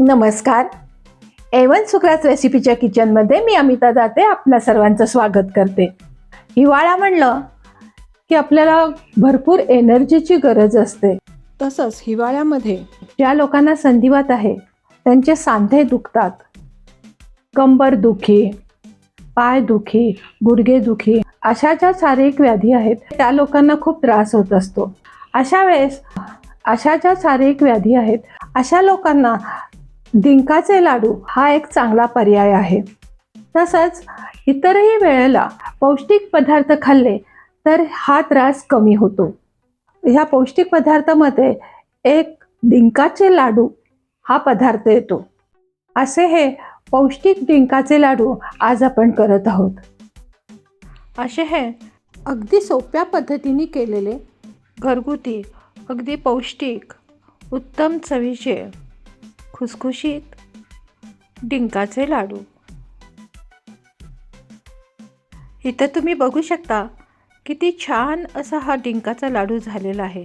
नमस्कार. एवन सुक्रास रेसिपीच्या किचनमध्ये मी अमिता जाते आपल्या सर्वांचं स्वागत करते. हिवाळा म्हणलं की आपल्याला भरपूर एनर्जीची गरज असते. तसंच हिवाळ्यामध्ये ज्या लोकांना संधिवात आहे त्यांचे सांधे दुखतात. कंबर दुखी पाय दुखी गुडघे दुखी अशा ज्या शारीरिक व्याधी आहेत त्या लोकांना खूप त्रास होत असतो. अशा वेळेस अशा ज्या शारीरिक व्याधी आहेत अशा लोकांना डिंकाचे लाडू हा एक चांगला पर्याय आहे. तसंच इतरही वेळेला पौष्टिक पदार्थ खाल्ले तर हा त्रास कमी होतो. ह्या पौष्टिक पदार्थामध्ये एक डिंकाचे लाडू हा पदार्थ येतो. असे हे पौष्टिक डिंकाचे लाडू आज आपण करत आहोत. असे हे अगदी सोप्या पद्धतीने केलेले घरगुती अगदी पौष्टिक उत्तम चवीचे खुसखुशीत डिंकाचे लाडू. इथं तुम्ही बघू शकता किती छान असा हा डिंकाचा लाडू झालेला आहे.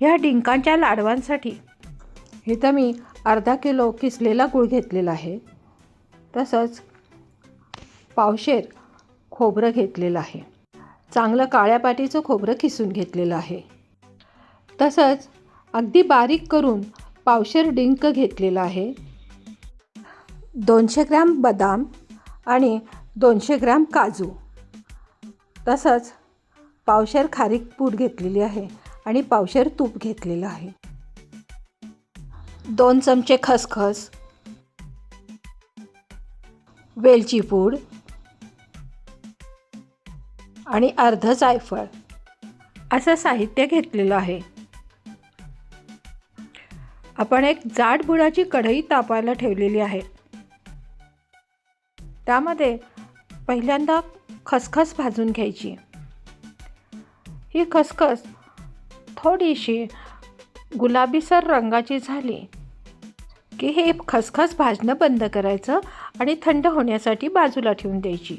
ह्या डिंकांच्या लाडवांसाठी इथं मी अर्धा किलो किसलेला गूळ घेतलेला आहे. तसंच पावशेर खोबरं घेतलेलं आहे. चांगलं काळ्या पाटीचं खोबरं किसून घेतलेलं आहे. तसंच अगदी बारीक करून पावशेर डिंक घेतलेला आहे. दोनशे ग्रॅम बदाम आणि दोनशे ग्रॅम काजू. तसंच पावशेर खारीक पूड घेतलेली आहे आणि पावशेर तूप घेतलेलं आहे. दोन चमचे खसखस. वेलची पूड. आणि अर्ध जायफळ. असं साहित्य घेतलेलं आहे. आपण एक जाड बुडाची कढई तापायला ठेवलेली आहे. त्यामध्ये पहिल्यांदा खसखस भाजून घ्यायची. ही खसखस थोडीशी गुलाबीसर रंगाची झाली की हे खसखस भाजणं बंद करायचं आणि थंड होण्यासाठी बाजूला ठेवून द्यायची.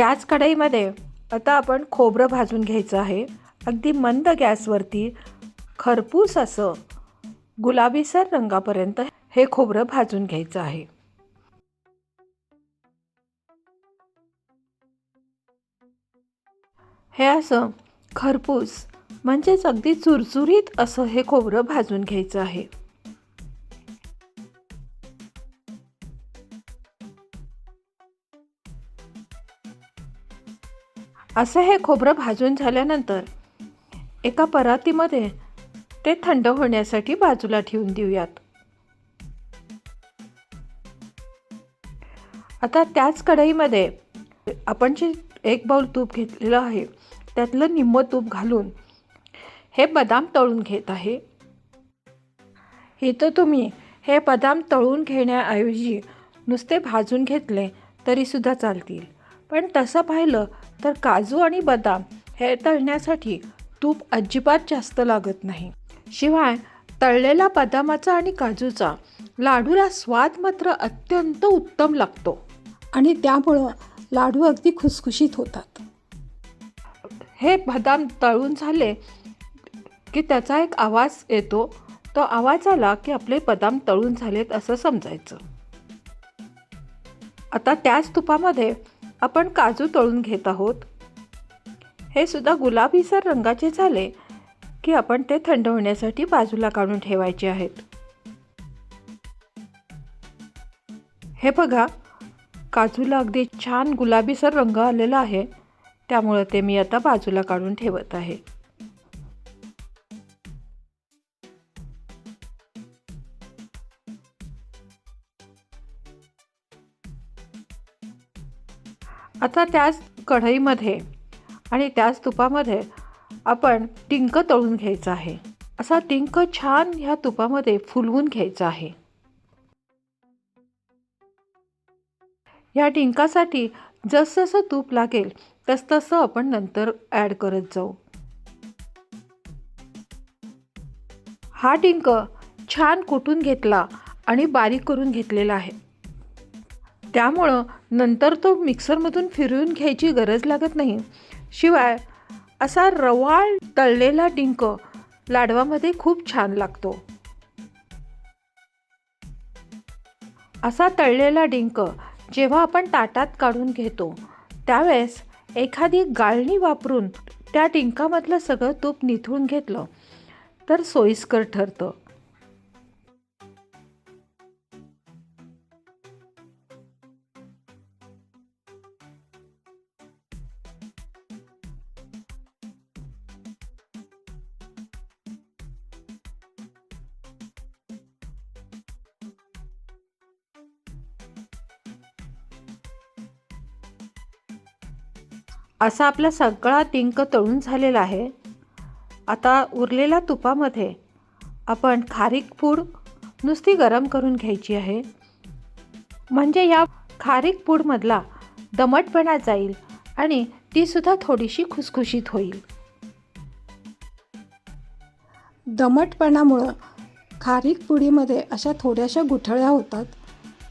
त्याच कढईमध्ये आता आपण खोबरं भाजून घ्यायचं आहे. अगदी मंद गॅसवरती खरपूस असं गुलाबीसर रंगापर्यंत हे खोबरं भाजून घ्यायचं आहे. हे असं खरपूस म्हणजेच अगदी चुरचुरीत असं हे खोबरं भाजून घ्यायचं आहे. असं हे खोबरं भाजून झाल्यानंतर एका परातीमध्ये ते थंड होण्यासाठी बाजूला ठेवून देऊयात. आता त्याच कढईमध्ये आपण जे एक बाउल तूप घेतलेलं आहे त्यातलं निम्मं तूप घालून हे बदाम तळून घेत आहे. इथं तुम्ही हे बदाम तळून घेण्याऐवजी नुसते भाजून घेतले तरीसुद्धा चालतील. पण तसं पाहिलं तर काजू आणि बदाम हे तळण्यासाठी तूप अजिबात जास्त लागत नाही. शिवाय तळलेला बदामाचा आणि काजूचा लाडूला स्वाद मात्र अत्यंत उत्तम लागतो. आणि त्यामुळं लाडू अगदी खुसखुशीत होतात. हे बदाम तळून झाले की त्याचा एक आवाज येतो. तो आवाज आला की आपले बदाम तळून झालेत असं समजायचं. आता त्याच तुपामध्ये आपण काजू तळून घेत आहोत. हे सुद्धा गुलाबीसर रंगाचे झाले की आपण ते थंड होण्यासाठी बाजूला काढून ठेवायचे आहेत. हे बघा काजूला अगदी छान गुलाबीसर रंग आलेला आहे. त्यामुळं ते मी आता बाजूला काढून ठेवत आहे. आता त्याच कढईमध्ये आणि त्याच तुपामध्ये आपण टिंक तळून घ्यायचं आहे. असा टिंक छान ह्या तुपामध्ये फुलवून घ्यायचा आहे. ह्या टिंकासाठी जसजसं तूप लागेल तसतसं आपण नंतर ॲड करत जाऊ. हा टिंक छान कुटून घेतला आणि बारीक करून घेतलेला आहे. त्यामुळं नंतर तो मिक्सरमधून फिरवून घ्यायची गरज लागत नाही. शिवाय असा रवाळ तळलेला डिंक लाडवामध्ये खूप छान लागतो. असा तळलेला डिंक जेव्हा आपण ताटात काढून घेतो त्यावेळेस एखादी गाळणी वापरून त्या डिंकामधलं सगळं तूप निथळून घेतलं तर सोयीस्कर ठरतं. असा आपला सगळा डिंक तळून झालेला आहे. आता उरलेल्या तुपामध्ये आपण खारीक पूड नुसती गरम करून घ्यायची आहे. म्हणजे या खारीक पूडमधला दमटपणा जाईल आणि तीसुद्धा थोडीशी खुसखुशीत होईल. दमटपणामुळं खारीक पुडीमध्ये अशा थोड्याशा गुठळ्या होतात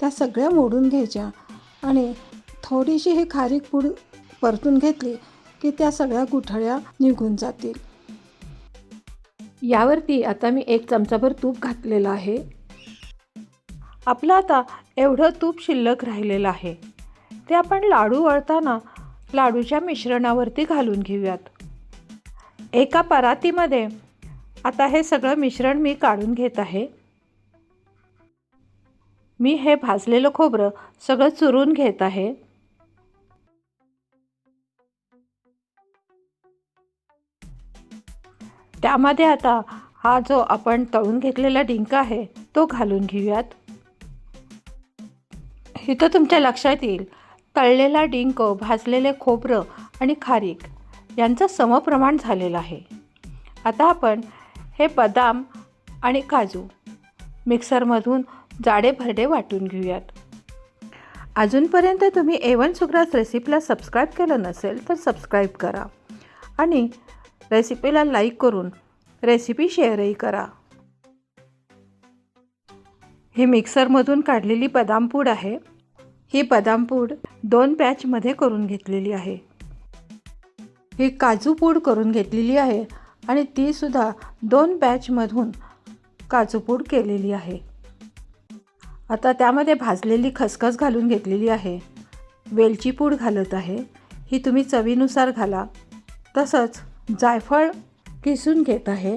त्या सगळ्या मोडून घ्यायच्या आणि थोडीशी ही खारीक पूड परतून घेतली की त्या सगळ्या गुठळ्या निघून जातील. यावरती आता मी एक चमचाभर तूप घातलेलं आहे. आपलं आता एवढं तूप शिल्लक राहिलेलं आहे. ते आपण लाडू वळताना लाडूच्या मिश्रणावरती घालून घेऊयात. एका परातीमध्ये आता हे सगळं मिश्रण मी काढून घेत आहे. मी हे भाजलेलं खोबरं सगळं चुरून घेत आहे. त्यामध्ये आता हा जो आपण तळून घेतलेला डिंक आहे तो घालून घेऊयात. इथं तुमच्या लक्षात येईल तळलेला डिंक भाजलेले खोबरं आणि खारीक यांचं समप्रमाण झालेलं आहे. आता आपण हे बदाम आणि काजू मिक्सरमधून जाडे भरडे वाटून घेऊयात. अजूनपर्यंत तुम्ही ए वन सुग्रास रेसिपीला सबस्क्राईब केलं नसेल तर सबस्क्राईब करा आणि रेसिपीला लाईक करून रेसिपी शेअरही करा. ही मिक्सरमधून काढलेली बदाम पूड आहे. ही बदाम पूड दोन बॅचमध्ये करून घेतलेली आहे. ही काजू पूड करून घेतलेली आहे आणि तीसुद्धा दोन बॅचमधून काजू पूड केलेली आहे. आता त्यामध्ये भाजलेली खसखस घालून घेतलेली आहे. वेलची पूड घालत आहे. ही तुम्ही चवीनुसार घाला. तसंच जायफळ किसून घेत आहे.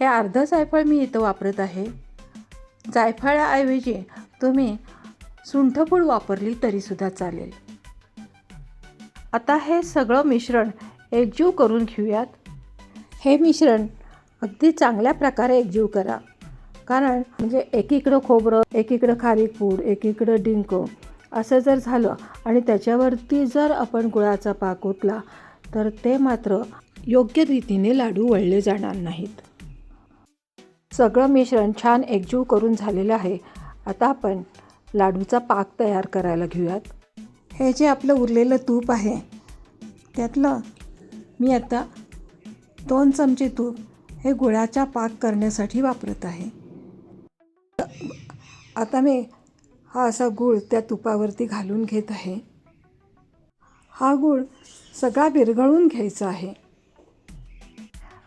हे अर्धं जायफळ मी इथं वापरत आहे. जायफळाऐवजी तुम्ही सुंठपूड वापरली तरीसुद्धा चालेल. आता हे सगळं मिश्रण एकजीव करून घेऊयात. हे मिश्रण अगदी चांगल्या प्रकारे एकजीव करा. कारण म्हणजे एकीकडं खोबरं एकीकडं खारीक पूड एकीकडं डिंक असं जर झालं आणि त्याच्यावरती जर आपण गुळाचा पाक ओतला तर ते मात्र योग्य रीतीने लाडू वळले जाणार नाहीत. सगळं मिश्रण छान एकजीव करून झालेलं आहे. आता आपण लाडूचा पाक तयार करायला घेऊयात. हे जे आपलं उरलेलं तूप आहे त्यातलं मी आता दोन चमचे तूप हे गुळाचा पाक करण्यासाठी वापरत आहे. आता मी हा असा गूळ त्या तुपावरती घालून घेत आहे. हा गूळ सगळा विरघळून घ्यायचा आहे.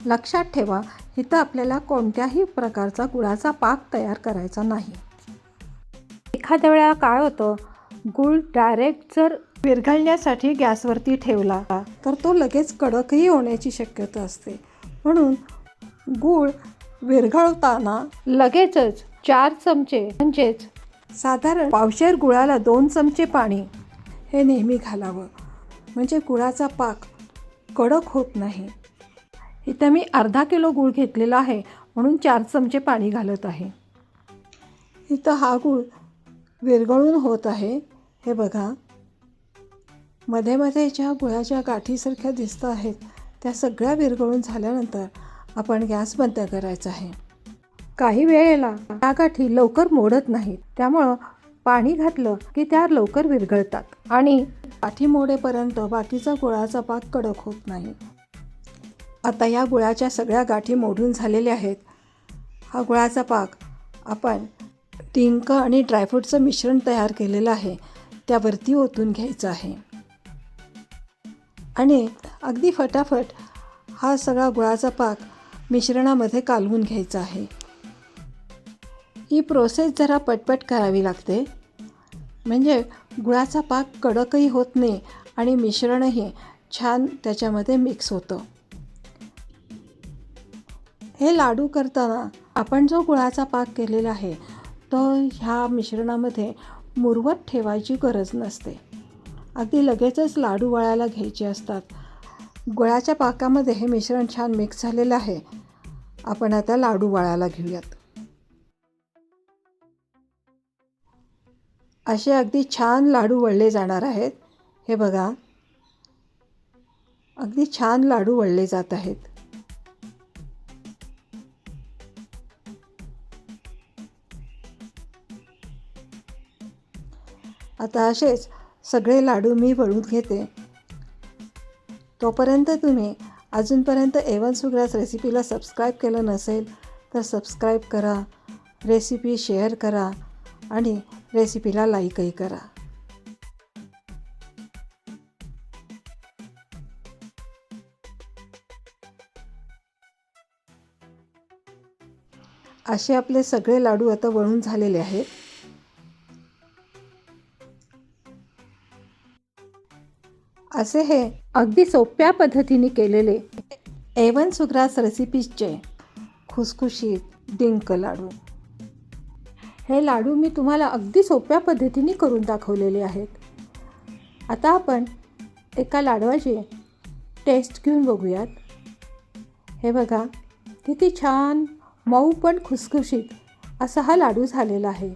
लक्षात ठेवा इथं आपल्याला कोणत्याही प्रकारचा गुळाचा पाक तयार करायचा नाही. एखाद्या वेळा काय होतं गूळ डायरेक्ट जर विरघळण्यासाठी गॅसवरती ठेवला तर तो लगेच कडकही होण्याची शक्यता असते. म्हणून गूळ विरघळताना लगेचच चार चमचे म्हणजेच साधारण पावशेर गुळाला दोन चमचे पाणी हे नेहमी घालावं. म्हणजे गुळाचा पाक कडक होत नाही. इथं मी अर्धा किलो गूळ घेतलेला आहे म्हणून चार चमचे पाणी घालत आहे. इथं हा गूळ विरघळून होत आहे. हे बघा. मध्ये मध्ये ज्या गुळाच्या गाठीसारख्या दिसत आहेत त्या सगळ्या विरघळून झाल्यानंतर आपण गॅस बंद करायचा आहे. काही वेळेला त्या गाठी लवकर मोडत नाहीत. त्यामुळं पाणी घातलं की त्या लवकर विरघळतात. आणि पाठीमोडेपर्यंत बाकीचा गुळाचा पाक कडक होत नाही. आता या गुळाच्या सगळ्या गाठी मोडून झालेल्या आहेत. हा गुळाचा पाक आपण टिंक आणि ड्रायफ्रूटचं मिश्रण तयार केलेलं आहे. त्यावरती ओतून घ्यायचं आहे. आणि अगदी फटाफट हा सगळा गुळाचा पाक मिश्रणामध्ये कालवून घ्यायचा आहे. ही प्रोसेस जरा पटपट करावी लागते. म्हणजे गुळाचा पाक कडकही होत नाही आणि मिश्रणही छान त्याच्यामध्ये मिक्स होतं. हे लाडू करताना आपण जो गुळाचा पाक केलेला आहे तो ह्या मिश्रणामध्ये मुरवत ठेवायची गरज नसते. अगदी लगेचच लाडू वळायला घ्यायचे असतात. गुळाच्या पाकामध्ये हे मिश्रण छान मिक्स झालेलं आहे. आपण आता लाडू वळायला घेऊयात. असे अगदी छान लाडू वळले जाणार आहेत. हे बघा. अगदी छान लाडू वळले जात आहेत. आता असेच सगळे लाडू मी वळून घेते. तोपर्यंत तुम्ही अजूनपर्यंत एवन सुग्रास रेसिपीला सबस्क्राईब केलं नसेल तर सबस्क्राईब करा. रेसिपी शेअर करा. आणि रेसिपीला लाईकही करा. असे आपले सगळे लाडू आता वळून झालेले आहेत. असे हे अगदी सोप्या पद्धतीने केलेले एवन सुग्रास रेसिपीजचे खुसखुशीत डिंक लाडू. हे लाडू मी तुम्हाला अगदी सोप्या पद्धतीने करून दाखवलेले आहेत. आता आपण एका लाडवाची टेस्ट घेऊन बघूयात. हे बघा किती छान मऊ पण खुसखुशीत असा हा लाडू झालेला आहे.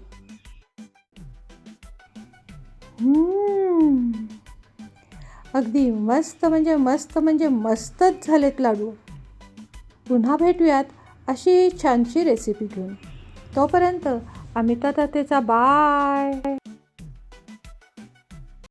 अगदी मस्त म्हणजे मस्त म्हणजे मस्तच झालेत लाडू. पुन्हा भेटूयात अशी छानशी रेसिपी घेऊन. तोपर्यंत अमिता तातेचा बाय.